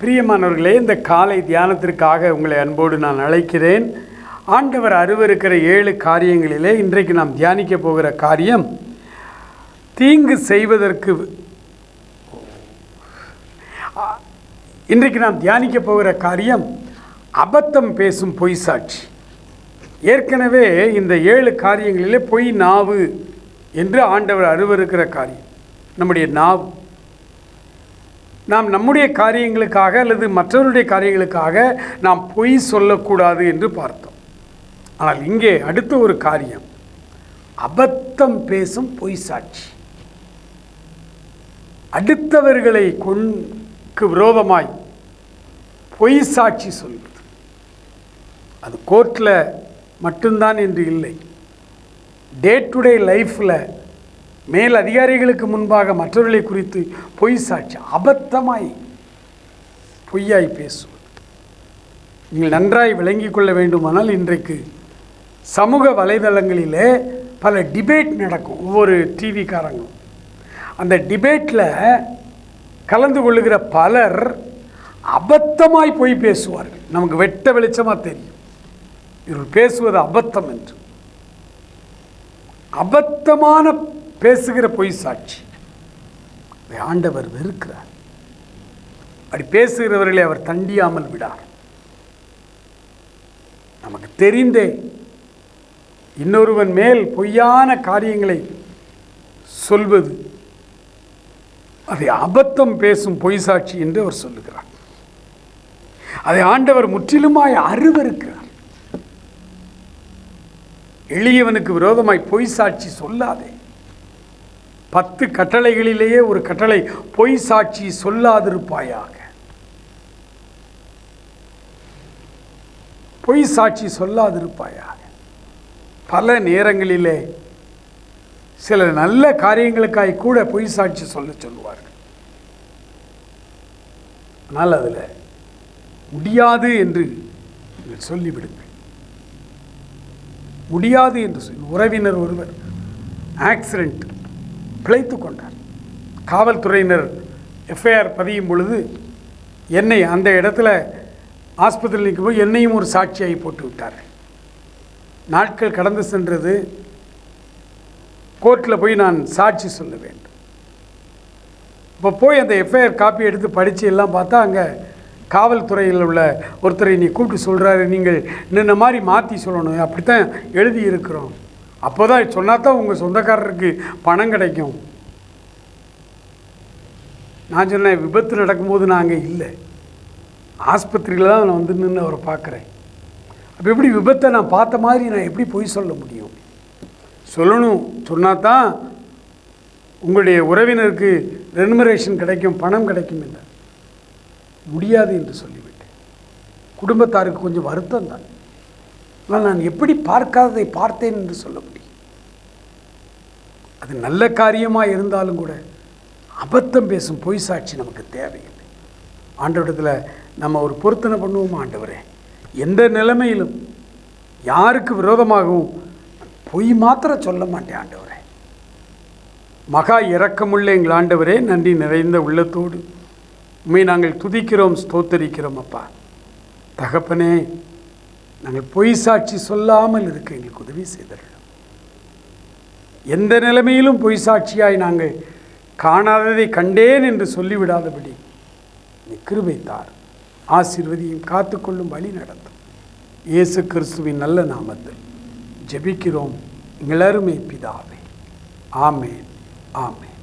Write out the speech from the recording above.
பிரியமானவர்களே இந்த காலை தியானத்திற்காக உங்களை அன்போடு நான் அழைக்கிறேன். ஆண்டவர் அருவருக்கிற ஏழு காரியங்களிலே இன்றைக்கு நாம் தியானிக்க போகிற காரியம் தீங்கு செய்வதற்கு இன்றைக்கு நாம் தியானிக்க போகிற காரியம் அபத்தம் பேசும் பொய் சாட்சி. ஏற்கனவே இந்த ஏழு காரியங்களிலே பொய் நாவு என்று ஆண்டவர் அருவருக்கிற காரியம். நம்முடைய நாவு. நாம் நம்முடைய காரியங்களுக்காக அல்லது மற்றவருடைய காரியங்களுக்காக நாம் பொய் சொல்லக்கூடாது என்று பார்த்தோம். ஆனால் இங்கே அடுத்த ஒரு காரியம். அபத்தம் பேசும் பொய் சாட்சி. அடுத்தவர்களை கொண் கொண்டு விரோதமாய் பொய் சாட்சி சொல்வது அது கோர்ட்டில் மட்டும்தான் என்று இல்லை. டே டு டே லைஃப்பில் மேல் அதிகாரிகளுக்கு முன்பாக மற்றவர்களை குறித்து பொய் சாட்சி அபத்தமாய் பொய்யாய் பேசுவது. நீங்கள் நன்றாய் விளங்கி கொள்ள வேண்டுமானால் இன்றைக்கு சமூக வலைதளங்களிலே பல டிபேட் நடக்கும். ஒவ்வொரு டிவிக்காரங்களும் அந்த டிபேட்டில் கலந்து கொள்ளுகிற பலர் அபத்தமாய் பொய் பேசுவார்கள். நமக்கு வெட்ட வெளிச்சமாக தெரியும். இவர்கள் பேசுவது அபத்தம் என்று. அபத்தமான பேசுகிற பொய் சாட்சி. அதை ஆண்டவர் வெறுக்கிறார். அப்படி பேசுகிறவர்களை அவர் தண்டியாமல் விடார். நமக்கு தெரிந்தே இன்னொருவன் மேல் பொய்யான காரியங்களை சொல்வது அதை அபத்தம் பேசும் பொய் சாட்சி என்று அவர் சொல்லுகிறார். அதை ஆண்டவர் முற்றிலுமாய் அருவருக்கிறார். எளியவனுக்கு விரோதமாய் பொய் சாட்சி சொல்லாதே. பத்து கட்டளைகளிலேயே ஒரு கட்டளை பொய் சாட்சி சொல்லாதிருப்பாயாக. பொய் சாட்சி சொல்லாதிருப்பாயாக. பல நேரங்களிலே சில நல்ல காரியங்களுக்காய் கூட பொய் சாட்சி சொல்ல சொல்லுவார்கள். ஆனால் அதில் முடியாது என்று நீங்கள் சொல்லிவிடுங்கள். முடியாது என்று சொல்லி உறவினர் ஒருவர் ஆக்சிடெண்ட் பிழைத்து கொண்டார். காவல்துறையினர் எஃப்ஐஆர் பதியும் பொழுது என்னை அந்த இடத்துல ஆஸ்பத்திரியில் நிற்கும்போது என்னையும் ஒரு சாட்சியாகி போட்டு விட்டார் நாட்கள் கடந்து சென்றது கோர்ட்டில் போய் நான் சாட்சி சொல்ல வேண்டும். இப்போ போய் அந்த எஃப்ஐஆர் காப்பி எடுத்து படித்து எல்லாம் பார்த்தா அங்கே காவல்துறையில் உள்ள ஒருத்தரை நீ கூப்பிட்டு சொல்கிறாரு நீங்கள் நின்ன மாதிரி மாற்றி சொல்லணும். அப்படித்தான் எழுதி இருக்கிறோம். அப்போ தான் சொன்னால் தான் உங்கள் சொந்தக்காரருக்கு பணம் கிடைக்கும். நான் சொன்னேன் விபத்து நடக்கும்போது நான் அங்கே இல்லை. ஆஸ்பத்திரியில் தான் நான் வந்து நின்று அவரை பார்க்குறேன். அப்போ எப்படி விபத்தை நான் பார்த்த மாதிரி நான் எப்படி பொய் சொல்ல முடியும்? சொல்லணும் சொன்னால் தான் உங்களுடைய உறவினருக்கு ரெனுமரேஷன் கிடைக்கும் பணம் கிடைக்கும் இல்லை முடியாது என்று சொல்லிவிட்டேன். குடும்பத்தாருக்கு கொஞ்சம் வருத்தம் தான். ஆனால் நான் எப்படி பார்க்காததை பார்த்தேன் என்று சொல்ல முடியும். அது நல்ல காரியமாக இருந்தாலும் கூட அபத்தம் பேசும் பொய் சாட்சி நமக்கு தேவையில்லை. ஆண்டவரிடத்தில் நம்ம ஒரு பொருத்தனை பண்ணுவோமா ஆண்டவரே? எந்த நிலைமையிலும் யாருக்கு விரோதமாகவும் பொய் மாத்திர சொல்ல மாட்டேன் ஆண்டவரே. மகா இறக்கமுள்ள எங்கள் ஆண்டவரே நன்றி நிறைந்த உள்ளத்தோடு உண்மை நாங்கள் துதிக்கிறோம் ஸ்தோத்தரிக்கிறோம் அப்பா. தகப்பனே நாங்கள் பொய் சாட்சி சொல்லாமல் இருக்க எங்களுக்கு உதவி செய்தார்கள் எந்த நிலைமையிலும் பொய் சாட்சியாய் நாங்கள் காணாததை கண்டேன் என்று சொல்லிவிடாதபடி நீ கிருபைத்தார் ஆசீர்வதியும் காத்துக்கொள்ளும் வழி நடத்தும். இயேசு கிறிஸ்துவின் நல்ல நாமத்தில். ஜெபிக்கிறோம். இளருமை பிதாவே. ஆமேன். ஆமேன்.